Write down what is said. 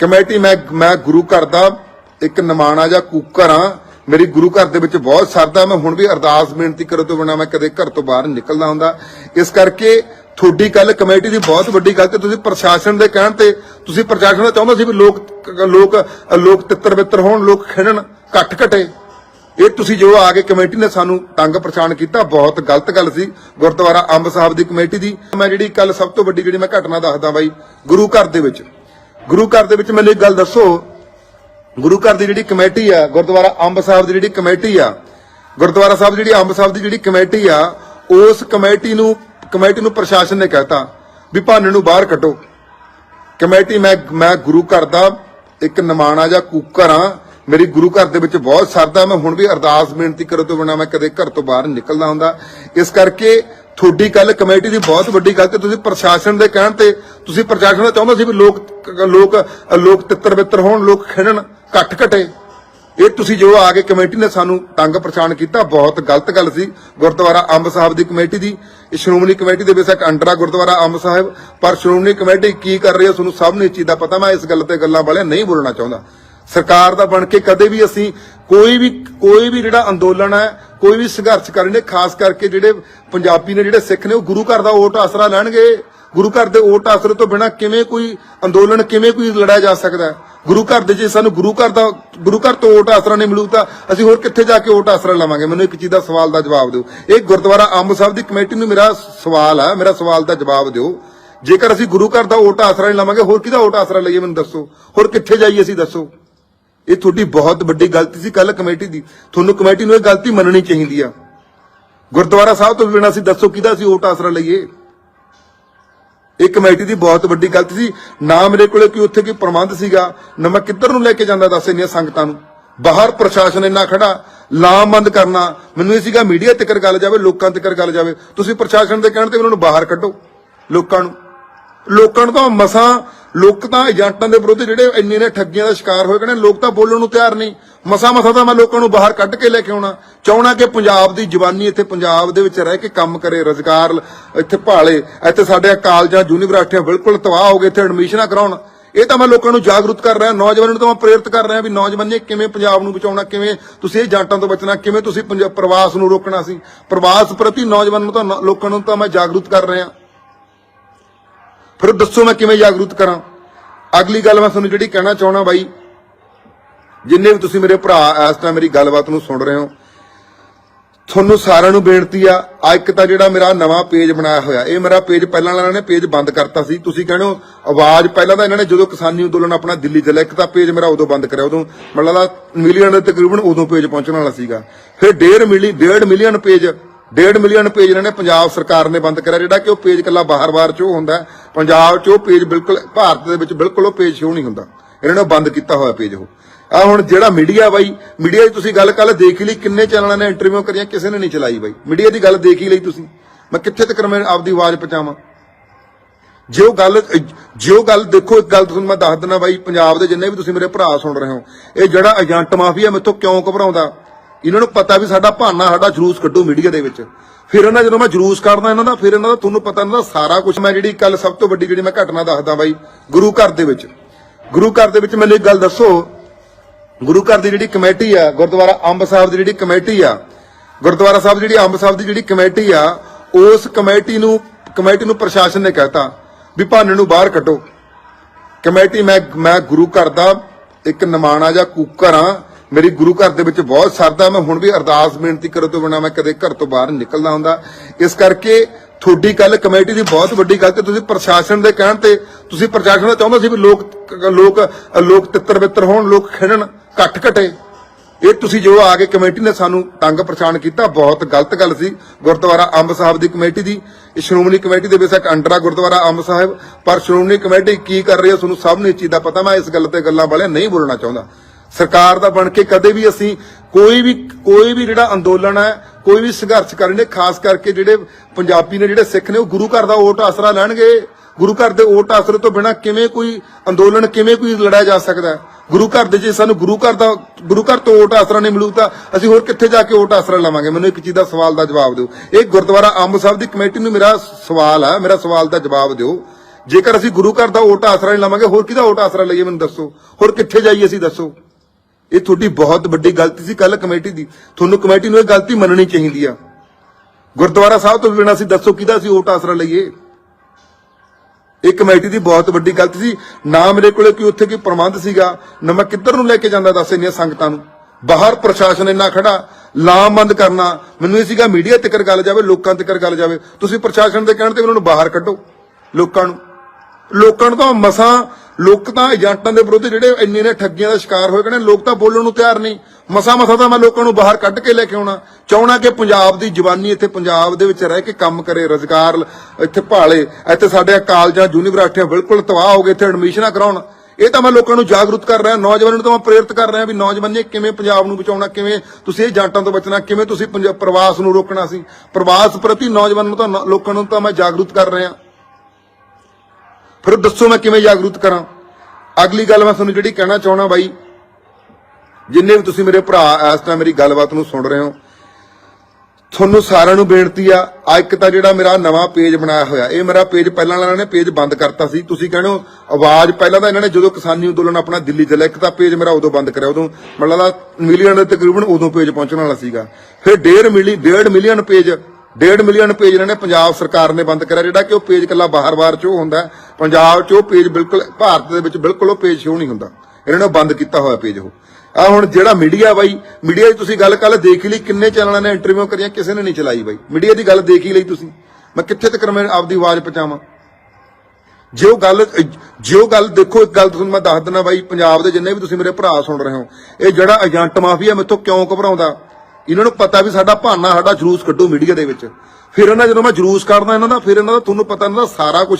Committee, ਮੈਂ ਮੈਂ ਗੁਰੂ ਘਰ ਦਾ ਇੱਕ ਨਿਮਾਣਾ ਜਾਂ ਕੂਕਰ ਹਾਂ। ਮੇਰੀ ਗੁਰੂ ਘਰ ਦੇ ਵਿੱਚ ਬਹੁਤ ਸਰਦਾ ਮੈਂ ਹੁਣ ਵੀ ਅਰਦਾਸ ਬੇਨਤੀ ਕਰੋ ਤੋਂ ਬਿਨਾ ਮੈਂ ਕਦੇ ਘਰ ਤੋਂ ਬਾਹਰ ਨਿਕਲਦਾ ਹੁੰਦਾ। ਇਸ ਕਰਕੇ ਤੁਹਾਡੀ ਗੱਲ ਕਮੇਟੀ ਦੀ ਬਹੁਤ ਵੱਡੀ ਗੱਲ ਤੇ ਤੁਸੀਂ ਪ੍ਰਸ਼ਾਸਨ ਦੇ ਕਹਿਣ ਤੇ ਤੁਸੀਂ ਪ੍ਰਸ਼ਾਸਨ ਦਾ ਚਾਹੁੰਦੇ ਸੀ ਵੀ ਲੋਕ ਲੋਕ ਲੋਕ ਤਿੱਤਰ ਬਿੱਤਰ ਹੋਣ, ਲੋਕ ਖਿੜਨ ਘੱਟ ਘਟੇ। ਇਹ ਤੁਸੀਂ ਜੋ ਆ ਕੇ ਕਮੇਟੀ ਨੇ ਸਾਨੂੰ ਤੰਗ ਪਰੇਸ਼ਾਨ ਕੀਤਾ, ਬਹੁਤ ਗਲਤ ਗੱਲ ਸੀ। ਗੁਰਦੁਆਰਾ ਅੰਬ ਸਾਹਿਬ ਦੀ ਕਮੇਟੀ ਦੀ। ਮੈਂ ਜਿਹੜੀ ਕੱਲ ਸਭ ਤੋਂ ਵੱਡੀ ਜਿਹੜੀ ਮੈਂ ਘਟਨਾ ਦੱਸਦਾ ਬਾਈ, ਗੁਰੂ ਘਰ ਦੇ ਵਿੱਚ। ਗੁਰੂ ਘਰ ਦੇ ਵਿੱਚ ਮੈਨੂੰ ਇੱਕ ਗੱਲ ਦੱਸੋ। ਗੁਰੂ ਘਰ ਦੀ ਜਿਹੜੀ ਕਮੇਟੀ ਆ, ਗੁਰਦੁਆਰਾ ਅੰਬ ਸਾਹਿਬ ਦੀ ਜਿਹੜੀ ਕਮੇਟੀ ਆ, ਗੁਰਦੁਆਰਾ ਸਾਹਿਬ ਜਿਹੜੀ ਅੰਬ ਸਾਹਿਬ ਦੀ ਜਿਹੜੀ ਕਮੇਟੀ ਆ, ਉਸ ਕਮੇਟੀ ਨੂੰ ਕਮੇਟੀ ਨੂੰ ਪ੍ਰਸ਼ਾਸਨ ਨੇ ਕਹਿਤਾ ਵੀ ਭਾਨੇ ਨੂੰ ਬਾਹਰ ਕੱਢੋ। ਕਮੇਟੀ, ਮੈਂ ਮੈਂ ਗੁਰੂ ਘਰ ਦਾ ਇੱਕ ਨਿਮਾਣਾ ਜਾਂ ਕੂਕਰ ਹਾਂ। ਮੇਰੀ ਗੁਰੂ ਘਰ ਦੇ ਵਿੱਚ ਬਹੁਤ ਸਰਦਾ ਮੈਂ ਹੁਣ ਵੀ ਅਰਦਾਸ ਬੇਨਤੀ ਕਰੋ ਤੋਂ ਬਿਨਾ ਮੈਂ ਕਦੇ ਘਰ ਤੋਂ ਬਾਹਰ ਨਿਕਲਦਾ ਹੁੰਦਾ। ਇਸ ਕਰਕੇ ਤੁਹਾਡੀ ਗੱਲ ਕਮੇਟੀ ਦੀ ਬਹੁਤ ਵੱਡੀ ਗੱਲ ਤੇ ਤੁਸੀਂ ਪ੍ਰਸ਼ਾਸਨ ਦੇ ਕਹਿਣ ਤੇ ਤੁਸੀਂ ਪ੍ਰਸ਼ਾਸਨ ਦਾ ਚਾਹੁੰਦੇ ਸੀ ਵੀ ਲੋਕ ਲੋਕ ਲੋਕ ਤਿੱਤਰ ਬਿੱਤਰ ਹੋਣ, ਲੋਕ ਖਿੜਨ ਘੱਟ ਘਟੇ। ਇਹ ਤੁਸੀਂ ਜੋ ਆ ਕੇ ਕਮੇਟੀ ਨੇ ਸਾਨੂੰ ਤੰਗ ਪਰੇਸ਼ਾਨ ਕੀਤਾ, ਬਹੁਤ ਗਲਤ ਗੱਲ ਸੀ। ਗੁਰਦੁਆਰਾ ਅੰਬ ਸਾਹਿਬ ਦੀ ਕਮੇਟੀ ਦੀ, ਇਹ ਸ਼੍ਰੋਮਣੀ ਕਮੇਟੀ ਦੇ ਬੇਸ਼ੱਕ ਅੰਡਰਾ ਗੁਰਦੁਆਰਾ ਅੰਬ ਸਾਹਿਬ। ਪਰ ਸ਼੍ਰੋਮਣੀ ਕਮੇਟੀ ਕੀ ਕਰ ਰਹੀ ਹੈ, ਤੁਹਾਨੂੰ ਸਭ ਨੂੰ ਇਸ ਚੀਜ਼ ਦਾ ਪਤਾ, ਮੈਂ ਇਸ ਗੱਲ ਤੇ ਗੱਲਾਂ ਵਾਲਿਆਂ ਨਹੀਂ ਬੋਲਣਾ ਚਾਹੁੰਦਾ। ਸਰਕਾਰ ਦਾ ਬਣ ਕੇ ਕਦੇ ਵੀ ਅਸੀਂ ਕੋਈ ਵੀ ਕੋਈ ਵੀ ਜਿਹੜਾ ਅੰਦੋਲਨ ਹੈ, ਕੋਈ ਵੀ ਸੰਘਰਸ਼ ਕਰਨੇ ਖਾਸ ਕਰਕੇ ਜਿਹੜੇ ਪੰਜਾਬੀ ਨੇ, ਜਿਹੜੇ ਸਿੱਖ ਨੇ, ਉਹ ਗੁਰੂ ਘਰ ਦਾ ਓਟ ਆਸਰਾ ਲੈਣਗੇ। ਗੁਰੂ ਘਰ ਦੇ ਓਟ ਆਸਰੇ ਤੋਂ ਬਿਨਾ ਕਿਵੇਂ ਕੋਈ ਅੰਦੋਲਨ, ਕਿਵੇਂ ਕੋਈ ਲੜਾਇਆ ਜਾ ਸਕਦਾ ਗੁਰੂ ਘਰ ਦੇ ਜੇ ਸਾਨੂੰ ਗੁਰੂ ਘਰ ਦਾ, ਗੁਰੂ ਘਰ ਤੋਂ ਓਟ ਆਸਰਾ ਨਹੀਂ ਮਿਲੂ ਤਾਂ ਅਸੀਂ ਹੋਰ ਕਿੱਥੇ ਜਾ ਕੇ ਓਟ ਆਸਰਾ ਲਵਾਂਗੇ? ਮੈਨੂੰ ਇੱਕ ਚੀਜ਼ ਦਾ ਸਵਾਲ ਦਾ ਜਵਾਬ ਦਿਓ। ਇਹ ਗੁਰਦੁਆਰਾ ਅੰਬ ਸਾਹਿਬ ਦੀ ਕਮੇਟੀ ਨੂੰ ਮੇਰਾ ਸਵਾਲ ਆ, ਮੇਰਾ ਸਵਾਲ ਦਾ ਜਵਾਬ ਦਿਓ। ਜੇਕਰ ਅਸੀਂ ਗੁਰੂ ਘਰ ਦਾ ਓਟ ਆਸਰਾ ਨਹੀਂ ਲਵਾਂਗੇ, ਹੋਰ ਕਿਹਦਾ ਓਟ ਆਸਰਾ ਲਈਏ ਮੈਨੂੰ ਦੱਸੋ? ਹੋਰ ਕਿੱਥੇ ਜਾਈਏ ਅਸੀਂ ਦੱਸੋ? ਇਹ ਤੁਹਾਡੀ ਬਹੁਤ ਵੱਡੀ ਗਲਤੀ ਸੀ ਕੱਲ ਕਮੇਟੀ ਦੀ। ਤੁਹਾਨੂੰ ਕਮੇਟੀ ਨੂੰ ਇਹ ਗਲਤੀ ਮੰਨਣੀ ਚਾਹੀਦੀ ਆ। ਗੁਰਦੁਆਰਾ ਸਾਹਿਬ ਤੋਂ ਬਿਨਾਂ ਅਸੀਂ ਦੱਸੋ ਕਿਹਦਾ ਅਸੀਂ ਓਟ ਆਸਰਾ ਲਈਏ? ਇਹ ਕਮੇਟੀ ਦੀ ਬਹੁਤ ਵੱਡੀ ਗਲਤੀ ਸੀ। ਨਾ ਮੇਰੇ ਕੋਲੇ ਕੋਈ ਉੱਥੇ ਕੋਈ ਪ੍ਰਬੰਧ ਸੀਗਾ, ਨਾ ਮੈਂ ਕਿੱਧਰ ਨੂੰ ਲੈ ਕੇ ਜਾਂਦਾ ਦੱਸ ਇੰਨੀਆਂ ਸੰਗਤਾਂ ਨੂੰ। ਬਾਹਰ ਪ੍ਰਸ਼ਾਸਨ ਇੰਨਾ ਖੜਾ, ਲਾਮਬੰਦ ਕਰਨਾ। ਮੈਨੂੰ ਇਹ ਸੀਗਾ ਮੀਡੀਆ ਤੱਕ ਗੱਲ ਜਾਵੇ, ਲੋਕਾਂ ਤੱਕ ਗੱਲ ਜਾਵੇ। ਤੁਸੀਂ ਪ੍ਰਸ਼ਾਸਨ ਦੇ ਕਹਿਣ ਤੇ ਉਹਨਾਂ ਨੂੰ ਬਾਹਰ ਕੱਢੋ, ਲੋਕਾਂ ਨੂੰ। ਲੋਕਾਂ ਨੂੰ ਤਾਂ ਮਸਾਂ ਲੋਕ ਤਾਂ ਏਜੰਟਾਂ ਦੇ ਵਿਰੁੱਧ ਜਿਹੜੇ ਇੰਨੇ ਨੇ ਠੱਗੀਆਂ ਦਾ ਸ਼ਿਕਾਰ ਹੋਏ ਕਹਿੰਦੇ ਲੋਕ ਤਾਂ ਬੋਲਣ ਨੂੰ ਤਿਆਰ ਨਹੀਂ। ਮਸਾਂ ਮਸਾਂ ਤਾਂ ਮੈਂ ਲੋਕਾਂ ਨੂੰ ਬਾਹਰ ਕੱਢ ਕੇ ਲੈ ਕੇ ਆਉਣਾ। ਚਾਹਣਾ ਕਿ ਪੰਜਾਬ ਦੀ ਜਵਾਨੀ ਇੱਥੇ ਪੰਜਾਬ ਦੇ ਵਿੱਚ ਰਹਿ ਕੇ ਕੰਮ ਕਰੇ, ਰੋਜ਼ਗਾਰ, ਇੱਥੇ ਭਾਲੇ, ਇੱਥੇ ਸਾਡੇ ਕਾਲਜਾਂ, ਯੂਨੀਵਰਸਿਟੀਆਂ ਬਿਲਕੁਲ ਤਬਾਹ ਹੋ ਗਏ, ਇੱਥੇ ਐਡਮਿਸ਼ਨਾਂ ਕਰਾਉਣ। ਇਹ ਤਾਂ ਮੈਂ ਲੋਕਾਂ ਨੂੰ ਜਾਗਰੂਕ ਕਰ ਰਿਹਾ, ਨੌਜਵਾਨਾਂ ਨੂੰ ਤਾਂ ਮੈਂ ਪ੍ਰੇਰਿਤ ਕਰ ਰਿਹਾ ਵੀ ਨੌਜਵਾਨੇ ਕਿਵੇਂ ਪੰਜਾਬ ਨੂੰ ਬਚਾਉਣਾ, ਕਿਵੇਂ ਤੁਸੀਂ ਇਹ ਏਜੰਟਾਂ ਤੋਂ ਬਚਣਾ, ਕਿਵੇਂ ਤੁਸੀਂ ਪੰਜਾਬ ਪ੍ਰਵਾਸ ਨੂੰ ਰੋਕਣਾ ਸੀ। ਪ੍ਰਵਾਸ ਪ੍ਰਤੀ ਨੌਜਵਾਨ ਨੂੰ ਤਾਂ ਲੋਕਾਂ ਨੂੰ ਤਾਂ ਮੈਂ ਜਾਗਰੂਕ ਕਰ ਰਿਹਾ। ਫਿਰ ਦੱਸੋ ਮੈਂ ਕਿਵੇਂ ਜਾਗਰੂਕ ਕਰਾਂ? ਅਗਲੀ ਗੱਲ ਮੈਂ ਤੁਹਾਨੂੰ ਜਿਹੜੀ ਕਹਿਣਾ ਚਾਹਣਾ ਬਾਈ, ਜਿੰਨੇ ਵੀ ਤੁਸੀਂ ਮੇਰੇ ਭਰਾ ਇਸ ਟਾਈਮ ਮੇਰੀ ਗੱਲਬਾਤ ਨੂੰ ਸੁਣ ਰਹੇ ਹੋ, ਤੁਹਾਨੂੰ ਸਾਰਿਆਂ ਨੂੰ ਬੇਨਤੀ ਆ ਆ ਇੱਕ ਤਾਂ ਜਿਹੜਾ ਮੇਰਾ ਨਵਾਂ ਪੇਜ ਬਣਾਇਆ ਹੋਇਆ, ਇਹ ਮੇਰਾ ਪੇਜ ਪਹਿਲਾਂ ਵਾਲਿਆਂ ਨੇ ਪੇਜ ਬੰਦ ਕਰਤਾ ਸੀ। ਤੁਸੀਂ ਕਹਿੰਦੇ ਹੋ, ਆਵਾਜ਼ ਪਹਿਲਾਂ ਤਾਂ ਇਹਨਾਂ ਨੇ ਜਦੋਂ ਕਿਸਾਨੀ ਅੰਦੋਲਨ ਆਪਣਾ ਦਿੱਲੀ ਚੱਲਿਆ, ਇੱਕ ਤਾਂ ਪੇਜ ਮੇਰਾ ਉਦੋਂ ਬੰਦ ਕਰਿਆ, ਉਦੋਂ ਮਤਲਬ ਮਿਲੀਅਨ ਦੇ ਤਕਰੀਬਨ ਉਦੋਂ ਪੇਜ ਪਹੁੰਚਣ ਵਾਲਾ ਸੀਗਾ। ਫਿਰ 1.5 ਮਿਲੀ 1.5 ਮਿਲੀਅਨ ਪੇਜ 1.5 ਮਿਲੀਅਨ ਪੇਜ ਇਹਨਾਂ ਨੇ ਪੰਜਾਬ ਸਰਕਾਰ ਨੇ ਬੰਦ ਕਰਿਆ, ਜਿਹੜਾ ਕਿ ਉਹ ਪੇਜ ਕੱਲਾ ਬਾਹਰ-ਬਾਹਰ ਚ ਹੁੰਦਾ ਪੰਜਾਬ ਚ ਉਹ ਪੇਜ ਬਿਲਕੁਲ, ਭਾਰਤ ਦੇ ਵਿੱਚ ਬਿਲਕੁਲ ਉਹ ਪੇਜ ਸ਼ੋ ਨਹੀਂ ਹੁੰਦਾ। ਇਹਨਾਂ ਨੇ ਬੰਦ ਕੀਤਾ ਹੋਇਆ ਪੇਜ ਉਹ। ਆ ਹੁਣ ਜਿਹੜਾ ਮੀਡੀਆ ਬਾਈ, ਮੀਡੀਆ ਦੀ ਤੁਸੀਂ ਗੱਲ ਕੱਲ ਦੇਖ ਲਈ ਕਿੰਨੇ ਚੈਨਲਾਂ ਨੇ ਇੰਟਰਵਿਊ ਕਰੀਆਂ, ਕਿਸੇ ਨੇ ਨਹੀਂ ਚਲਾਈ ਬਾਈ। ਮੀਡੀਆ ਦੀ ਗੱਲ ਦੇਖ ਹੀ ਲਈ ਤੁਸੀਂ। ਮੈਂ ਕਿੱਥੇ ਤੱਕ ਮੈਂ ਆਪਦੀ ਆਵਾਜ਼ ਪਹੁੰਚਾਵਾਂ? ਜੇ ਉਹ ਗੱਲ, ਜੇ ਉਹ ਗੱਲ ਦੇਖੋ, ਇੱਕ ਗੱਲ ਤੁਹਾਨੂੰ ਮੈਂ ਦੱਸ ਦਿੰਦਾ ਬਾਈ, ਪੰਜਾਬ ਦੇ ਜਿੰਨੇ ਵੀ ਤੁਸੀਂ ਮੇਰੇ ਭਰਾ ਸੁਣ ਰਹੇ ਹੋ, ਇਹ ਜਿਹੜਾ ਏਜੰਟ ਮਾਫੀਆ ਮੈਥੋਂ ਕਿਉਂ ਘਬਰਾਉਂਦਾ? ਇਹਨਾਂ ਨੂੰ ਪਤਾ ਵੀ ਸਾਡਾ ਭਾਨਾ ਸਾਡਾ ਜਲੂਸ ਕੱਢੂ ਮੀਡੀਆ ਦੇ ਵਿੱਚ। ਫਿਰ ਇਹਨਾਂ ਜਦੋਂ ਮੈਂ ਜਲੂਸ ਕੱਢਦਾ ਇਹਨਾਂ ਦਾ, ਫਿਰ ਇਹਨਾਂ ਦਾ ਤੁਹਾਨੂੰ ਪਤਾ ਇਹਨਾਂ ਦਾ ਸਾਰਾ ਕੁਝ ਮੈਂ ਜਿਹੜੀ ਕੱਲ ਸਭ ਤੋਂ ਵੱਡੀ ਜਿਹੜੀ ਮੈਂ ਘਟਨਾ ਦੱਸਦਾ ਬਾਈ, ਗੁਰੂ ਘਰ ਦੇ ਵਿੱਚ। ਗੁਰੂ ਘਰ ਦੇ ਵਿੱਚ ਮੈਨੂੰ ਇੱਕ ਗੱਲ ਦੱਸੋ, ਗੁਰੂ ਘਰ ਦੀ ਜਿਹੜੀ ਕਮੇਟੀ ਆ, ਗੁਰਦੁਆਰਾ ਅੰਬ ਸਾਹਿਬ ਦੀ ਜਿਹੜੀ ਕਮੇਟੀ ਆ, ਗੁਰਦੁਆਰਾ ਸਾਹਿਬ ਜਿਹੜੀ ਅੰਬ ਸਾਹਿਬ ਦੀ ਜਿਹੜੀ ਕਮੇਟੀ ਆ, ਉਸ ਕਮੇਟੀ ਨੂੰ ਕਮੇਟੀ ਨੂੰ ਪ੍ਰਸ਼ਾਸਨ ਨੇ ਕਹਿਤਾ ਵੀ ਭਾਨੇ ਨੂੰ ਬਾਹਰ ਕੱਢੋ। ਕਮੇਟੀ ਮੈਂ ਮੈਂ ਗੁਰੂ ਘਰ ਦਾ ਇੱਕ ਨਿਮਾਣਾ ਜਾਂ ਕੂਕਰ ਹਾਂ ਮੇਰੀ ਗੁਰੂ ਘਰ ਦੇ ਵਿੱਚ ਬਹੁਤ ਸਰਦਾ ਮੈਂ ਹੁਣ ਵੀ ਅਰਦਾਸ ਬੇਨਤੀ ਕਰੋ ਤੋਂ ਬਿਨਾ ਮੈਂ ਕਦੇ ਘਰ ਤੋਂ ਬਾਹਰ ਨਿਕਲਦਾ ਹੁੰਦਾ। ਇਸ ਕਰਕੇ ਤੁਹਾਡੀ ਗੱਲ ਕਮੇਟੀ ਦੀ ਬਹੁਤ ਵੱਡੀ ਗੱਲ ਤੇ ਤੁਸੀਂ ਪ੍ਰਸ਼ਾਸਨ ਦੇ ਕਹਿਣ ਤੇ ਤੁਸੀਂ ਪ੍ਰਸ਼ਾਸਨ ਦਾ ਚਾਹੁੰਦਾ ਸੀ ਵੀ ਲੋਕ ਲੋਕ ਲੋਕ ਤਿੱਤਰ ਬਿੱਤਰ ਹੋਣ, ਲੋਕ ਖਿੜਨ ਘੱਟ ਘਟੇ। ਇਹ ਤੁਸੀਂ ਜੋ ਆ ਕੇ ਕਮੇਟੀ ਨੇ ਸਾਨੂੰ ਤੰਗ ਪਰੇਸ਼ਾਨ ਕੀਤਾ, ਬਹੁਤ ਗਲਤ ਗੱਲ ਸੀ। ਗੁਰਦੁਆਰਾ ਅੰਬ ਸਾਹਿਬ ਦੀ ਕਮੇਟੀ ਦੀ, ਇਹ ਸ਼੍ਰੋਮਣੀ ਕਮੇਟੀ ਦੇ ਬੇਸ਼ੱਕ ਅੰਡਰਾ ਗੁਰਦੁਆਰਾ ਅੰਬ ਸਾਹਿਬ। ਪਰ ਸ਼੍ਰੋਮਣੀ ਕਮੇਟੀ ਕੀ ਕਰ ਰਹੀ ਹੈ, ਤੁਹਾਨੂੰ ਸਭ ਨੂੰ ਇਸ ਚੀਜ਼ ਦਾ ਪਤਾ। ਮੈਂ ਇਸ ਗੱਲ ਤੇ ਗੱਲਾਂ ਵਾਲਿਆਂ ਨਹੀਂ ਬੋਲਣਾ ਚਾਹੁੰਦਾ। ਸਰਕਾਰ ਦਾ ਬਣ ਕੇ ਕਦੇ ਵੀ ਅਸੀਂ ਕੋਈ ਵੀ ਕੋਈ ਵੀ ਜਿਹੜਾ ਅੰਦੋਲਨ ਹੈ, ਕੋਈ ਵੀ ਸੰਘਰਸ਼ ਕਰਨੇ ਖਾਸ ਕਰਕੇ ਜਿਹੜੇ ਪੰਜਾਬੀ ਨੇ, ਜਿਹੜੇ ਸਿੱਖ ਨੇ, ਉਹ ਗੁਰੂ ਘਰ ਦਾ ਓਟ ਆਸਰਾ ਲੈਣਗੇ। ਗੁਰੂ ਘਰ ਦੇ ਓਟ ਆਸਰੇ ਤੋਂ ਬਿਨਾ ਕਿਵੇਂ ਕੋਈ ਅੰਦੋਲਨ, ਕਿਵੇਂ ਕੋਈ ਲੜਾਇਆ ਜਾ ਸਕਦਾ ਗੁਰੂ ਘਰ ਦੇ ਜੇ ਸਾਨੂੰ ਗੁਰੂ ਘਰ ਦਾ, ਗੁਰੂ ਘਰ ਤੋਂ ਓਟ ਆਸਰਾ ਨਹੀਂ ਮਿਲੂ ਤਾਂ ਅਸੀਂ ਹੋਰ ਕਿੱਥੇ ਜਾ ਕੇ ਓਟ ਆਸਰਾ ਲਵਾਂਗੇ? ਮੈਨੂੰ ਇੱਕ ਚੀਜ਼ ਦਾ ਸਵਾਲ ਦਾ ਜਵਾਬ ਦਿਓ। ਇਹ ਗੁਰਦੁਆਰਾ ਅੰਬ ਸਾਹਿਬ ਦੀ ਕਮੇਟੀ ਨੂੰ ਮੇਰਾ ਸਵਾਲ ਹੈ ਮੇਰਾ ਸਵਾਲ ਦਾ ਜਵਾਬ ਦਿਓ। ਜੇਕਰ ਅਸੀਂ ਗੁਰੂ ਘਰ ਦਾ ਓਟ ਆਸਰਾ ਨਹੀਂ ਲਵਾਂਗੇ, ਹੋਰ ਕਿਹਦਾ ਓਟ ਆਸਰਾ ਲਈਏ ਮੈਨੂੰ ਦੱਸੋ? ਹੋਰ ਕਿੱਥੇ ਜਾਈਏ ਅਸੀਂ ਦੱਸੋ? ਇਹ ਤੁਹਾਡੀ ਬਹੁਤ ਵੱਡੀ ਗਲਤੀ ਸੀ ਕੱਲ ਕਮੇਟੀ ਦੀ। ਤੁਹਾਨੂੰ ਕਮੇਟੀ ਨੂੰ ਇਹ ਗਲਤੀ ਮੰਨਣੀ ਚਾਹੀਦੀ ਆ। ਗੁਰਦੁਆਰਾ ਸਾਹਿਬ ਤੋਂ ਬਿਨਾਂ ਅਸੀਂ ਦੱਸੋ ਕਿਹਦਾ ਅਸੀਂ ਓਟ ਆਸਰਾ ਲਈਏ? ਇਹ ਕਮੇਟੀ ਦੀ ਬਹੁਤ ਵੱਡੀ ਗਲਤੀ ਸੀ। ਨਾ ਮੇਰੇ ਕੋਲੇ ਕੋਈ ਉੱਥੇ ਕੋਈ ਪ੍ਰਬੰਧ ਸੀਗਾ, ਨਾ ਮੈਂ ਕਿੱਧਰ ਨੂੰ ਲੈ ਕੇ ਜਾਂਦਾ ਦੱਸ ਇੰਨੀਆਂ ਸੰਗਤਾਂ ਨੂੰ। ਬਾਹਰ ਪ੍ਰਸ਼ਾਸਨ ਇੰਨਾ ਖੜਾ ਲਾਮਬੰਦ ਕਰਨਾ। ਮੈਨੂੰ ਇਹ ਸੀਗਾ ਮੀਡੀਆ ਤੱਕਰ ਗੱਲ ਜਾਵੇ, ਲੋਕਾਂ ਤੱਕਰ ਗੱਲ ਜਾਵੇ। ਤੁਸੀਂ ਪ੍ਰਸ਼ਾਸਨ ਦੇ ਕਹਿਣ ਤੇ ਉਹਨਾਂ ਨੂੰ ਬਾਹਰ ਕੱਢੋ, ਲੋਕਾਂ ਨੂੰ। ਲੋਕਾਂ ਨੂੰ ਤਾਂ ਮਸਾਂ ਲੋਕ ਤਾਂ ਏਜੰਟਾਂ ਦੇ ਵਿਰੁੱਧ ਜਿਹੜੇ ਇੰਨੇ ਨੇ ਠੱਗੀਆਂ ਦਾ ਸ਼ਿਕਾਰ ਹੋਏ ਕਹਿੰਦੇ ਲੋਕ ਤਾਂ ਬੋਲਣ ਨੂੰ ਤਿਆਰ ਨਹੀਂ। ਮਸਾਂ ਮਸਾਂ ਤਾਂ ਮੈਂ ਲੋਕਾਂ ਨੂੰ ਬਾਹਰ ਕੱਢ ਕੇ ਲੈ ਕੇ ਆਉਣਾ। ਚਾਹਣਾ ਕਿ ਪੰਜਾਬ ਦੀ ਜਵਾਨੀ ਇੱਥੇ ਪੰਜਾਬ ਦੇ ਵਿੱਚ ਰਹਿ ਕੇ ਕੰਮ ਕਰੇ, ਰੋਜ਼ਗਾਰ, ਇੱਥੇ ਭਾਲੇ, ਇੱਥੇ ਸਾਡੇ ਕਾਲਜਾਂ, ਯੂਨੀਵਰਸਿਟੀਆਂ ਬਿਲਕੁਲ ਤਬਾਹ ਹੋ ਗਏ, ਇੱਥੇ ਐਡਮਿਸ਼ਨਾਂ ਕਰਾਉਣ। ਇਹ ਤਾਂ ਮੈਂ ਲੋਕਾਂ ਨੂੰ ਜਾਗਰੂਕ ਕਰ ਰਿਹਾ, ਨੌਜਵਾਨਾਂ ਨੂੰ ਤਾਂ ਮੈਂ ਪ੍ਰੇਰਿਤ ਕਰ ਰਿਹਾ ਵੀ ਨੌਜਵਾਨ ਕਿਵੇਂ ਪੰਜਾਬ ਨੂੰ ਬਚਾਉਣਾ, ਕਿਵੇਂ ਤੁਸੀਂ ਇਹ ਜਾਂਟਾਂ ਤੋਂ ਬਚਣਾ, ਕਿਵੇਂ ਤੁਸੀਂ ਪੰਜਾਬ ਪ੍ਰਵਾਸ ਨੂੰ ਰੋਕਣਾ ਸੀ। ਪ੍ਰਵਾਸ ਪ੍ਰਤੀ ਨੌਜਵਾਨਾਂ ਨੂੰ ਤਾਂ ਲੋਕਾਂ ਨੂੰ ਤਾਂ ਮੈਂ ਜਾਗਰੂਕ ਕਰ ਰਿਹਾ। ਫਿਰ ਦੱਸੋ ਮੈਂ ਕਿਵੇਂ ਜਾਗਰੂਕ ਕਰਾਂ? ਅਗਲੀ ਗੱਲ ਮੈਂ ਤੁਹਾਨੂੰ ਜਿਹੜੀ ਕਹਿਣਾ ਚਾਹਣਾ ਬਾਈ, ਜਿੰਨੇ ਵੀ ਤੁਸੀਂ ਮੇਰੇ ਭਰਾ ਇਸ ਟਾਈਮ ਮੇਰੀ ਗੱਲਬਾਤ ਨੂੰ ਸੁਣ ਰਹੇ ਹੋ, ਤੁਹਾਨੂੰ ਸਾਰਿਆਂ ਨੂੰ ਬੇਨਤੀ ਆ ਆ ਇੱਕ ਤਾਂ ਜਿਹੜਾ ਮੇਰਾ ਨਵਾਂ ਪੇਜ ਬਣਾਇਆ ਹੋਇਆ, ਇਹ ਮੇਰਾ ਪੇਜ ਪਹਿਲਾਂ ਵਾਲਿਆਂ ਨੇ ਪੇਜ ਬੰਦ ਕਰਤਾ ਸੀ। ਤੁਸੀਂ ਕਹਿੰਦੇ ਹੋ, ਆਵਾਜ਼ ਪਹਿਲਾਂ ਤਾਂ ਇਹਨਾਂ ਨੇ ਜਦੋਂ ਕਿਸਾਨੀ ਅੰਦੋਲਨ ਆਪਣਾ ਦਿੱਲੀ ਚੱਲਿਆ, ਇੱਕ ਤਾਂ ਪੇਜ ਮੇਰਾ ਉਦੋਂ ਬੰਦ ਕਰਿਆ, ਉਦੋਂ ਮਤਲਬ ਮਿਲੀਅਨ ਦੇ ਤਕਰੀਬਨ ਉਦੋਂ ਪੇਜ ਪਹੁੰਚਣ ਵਾਲਾ ਸੀਗਾ। ਫਿਰ 1.5 ਮਿਲੀ 1.5 ਮਿਲੀਅਨ ਪੇਜ 1.5 ਮਿਲੀਅਨ ਪੇਜ ਇਹਨਾਂ ਨੇ ਪੰਜਾਬ ਸਰਕਾਰ ਨੇ ਬੰਦ ਕਰਿਆ, ਜਿਹੜਾ ਕਿ ਉਹ ਪੇਜ ਕੱਲਾ ਬਾਹਰ-ਬਾਹਰ ਚ ਹੁੰਦਾ ਪੰਜਾਬ ਚ ਉਹ ਪੇਜ ਬਿਲਕੁਲ, ਭਾਰਤ ਦੇ ਵਿੱਚ ਬਿਲਕੁਲ ਉਹ ਪੇਜ ਸ਼ੋ ਨਹੀਂ ਹੁੰਦਾ। ਇਹਨਾਂ ਨੇ ਬੰਦ ਕੀਤਾ ਹੋਇਆ ਪੇਜ ਉਹ। ਆ ਹੁਣ ਜਿਹੜਾ ਮੀਡੀਆ ਬਾਈ, ਮੀਡੀਆ ਦੀ ਤੁਸੀਂ ਗੱਲ ਕੱਲ ਦੇਖ ਲਈ ਕਿੰਨੇ ਚੈਨਲਾਂ ਨੇ ਇੰਟਰਵਿਊ ਕਰੀਆਂ, ਕਿਸੇ ਨੇ ਨਹੀਂ ਚਲਾਈ ਬਾਈ। ਮੀਡੀਆ ਦੀ ਗੱਲ ਦੇਖ ਹੀ ਲਈ ਤੁਸੀਂ। ਮੈਂ ਕਿੱਥੇ ਤੱਕ ਮੈਂ ਆਪਦੀ ਆਵਾਜ਼ ਪਹੁੰਚਾਵਾਂ? ਜੇ ਉਹ ਗੱਲ, ਜੇ ਉਹ ਗੱਲ ਦੇਖੋ, ਇੱਕ ਗੱਲ ਤੁਹਾਨੂੰ ਮੈਂ ਦੱਸ ਦਿੰਦਾ ਬਾਈ, ਪੰਜਾਬ ਦੇ ਜਿੰਨੇ ਵੀ ਤੁਸੀਂ ਮੇਰੇ ਭਰਾ ਸੁਣ ਰਹੇ ਹੋ, ਇਹ ਜਿਹੜਾ ਏਜੰਟ ਮਾਫੀਆ ਮੇਥੋਂ ਕਿਉਂ ਘਬਰਾਉਂਦਾ? ਇਹਨਾਂ ਨੂੰ ਪਤਾ ਵੀ ਸਾਡਾ ਭਾਨਾ ਸਾਡਾ ਜਲੂਸ ਕੱਢੋ ਮੀਡੀਆ ਦੇ ਵਿੱਚ। ਫਿਰ ਇਹਨਾਂ ਜਦੋਂ ਮੈਂ ਜਲੂਸ ਕੱਢਦਾ ਇਹਨਾਂ ਦਾ, ਫਿਰ ਇਹਨਾਂ ਦਾ ਤੁਹਾਨੂੰ ਪਤਾ ਇਹਨਾਂ ਦਾ ਸਾਰਾ ਕੁਝ